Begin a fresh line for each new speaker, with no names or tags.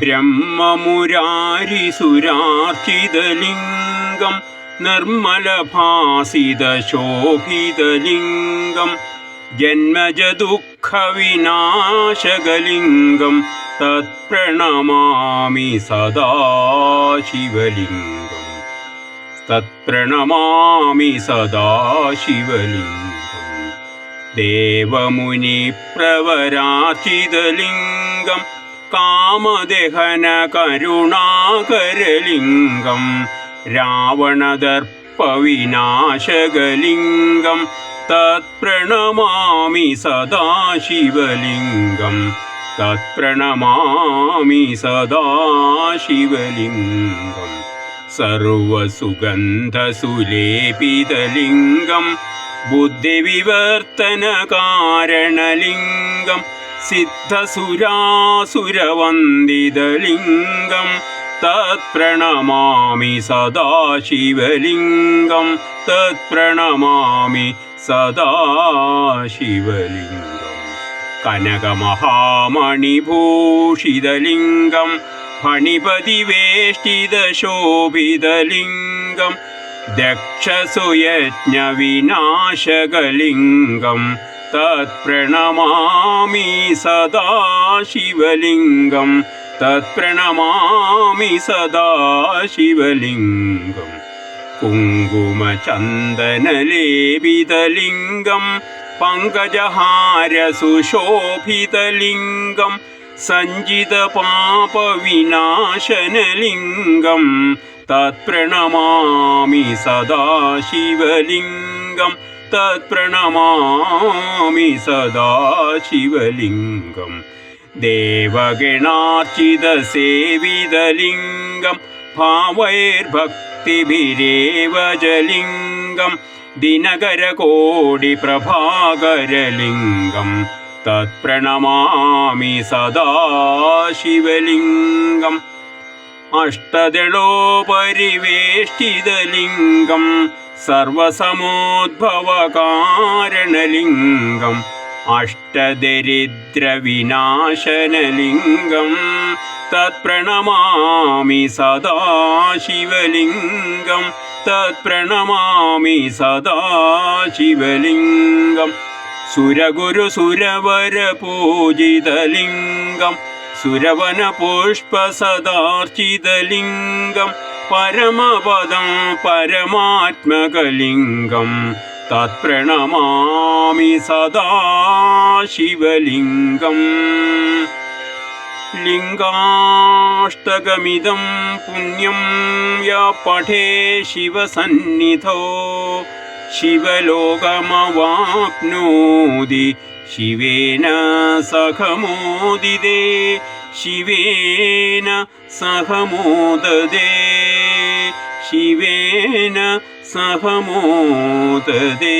ബ്രഹ്മമുരാരിസുരാർച്ചിതലിംഗം നിർമ്മലഭാസിതശോഭിതലിംഗം ജന്മജദുഃഖവിനാശകലിംഗം തത്പ്രണമാമി സദാശിവലിംഗം. തത്പ്രണമാമി സദാശിവലിംഗം. ദേവമുനിപ്രവരാചിതലിംഗം കാമദഹന കരുണാകരലിംഗം രാവണദർപ്പവിനാശകലിംഗം തത്പ്രണമാമി സദാശിവലിംഗം തത്പ്രണമാമി സദാശിവലിംഗം സർവസുഗന്ധസുലേപിതലിംഗം ബുദ്ധിവിവർത്തനകാരണലിംഗം सिद्धसुरासुरवन्दितलिङ्गं तत्प्रणमामि सदाशिवलिङ्गं तत्प्रणमामि सदा शिवलिङ्गं कनकमहामणिभूषितलिङ्गं फणिपतिवेष्टितशोभितलिङ्गं दक्षसुयज्ञविनाशकलिङ्गम् तत्प्रणमामि सदा शिवलिङ्गं तत्प्रणमामि सदा शिवलिङ्गं कुङ्गुमचन्दनलेबितलिङ्गं पङ्कजहारसुशोभितलिङ्गं सञ्जितपापविनाशनलिङ्गं तत्प्रणमामि सदा शिवलिङ्गं സഞ്ചിതപാപവിനാശനലിംഗം തത്പ്രണമാമി സദാശിവലിംഗം തത്പ്രണമാമി സദാശിവലിംഗം ദേവഗണാർച്ചിതസേവിതലിംഗം ഭാവൈർഭക്തിഭിരേവ ജലിംഗം ദിനകരകോടിപ്രഭാകരലിംഗം തത്പ്രണമാമി സദാശിവലിംഗം അഷ്ടദളോപരിവേഷ്ടിതലിംഗം സർവസമോദ്ഭവകാരണലിംഗം അഷ്ടദരിദ്രവിനാശനലിംഗം തത്പ്രണമാമി സദാശിവലിംഗം തത്പ്രണമാമി സദാശിവലിംഗം സുരഗുരു സുരവര परमपदं परमात्मकलिङ्गं तत्प्रणमामि सदा शिवलिङ्गम्। लिङ्गाष्टगमिदं पुण्यं य पठे शिवसन्निधो। शिवलोकमवाप्नोति शिवेन सखमोदिदे शिवेन सखमोददे ശിവേന സഹമോദതേ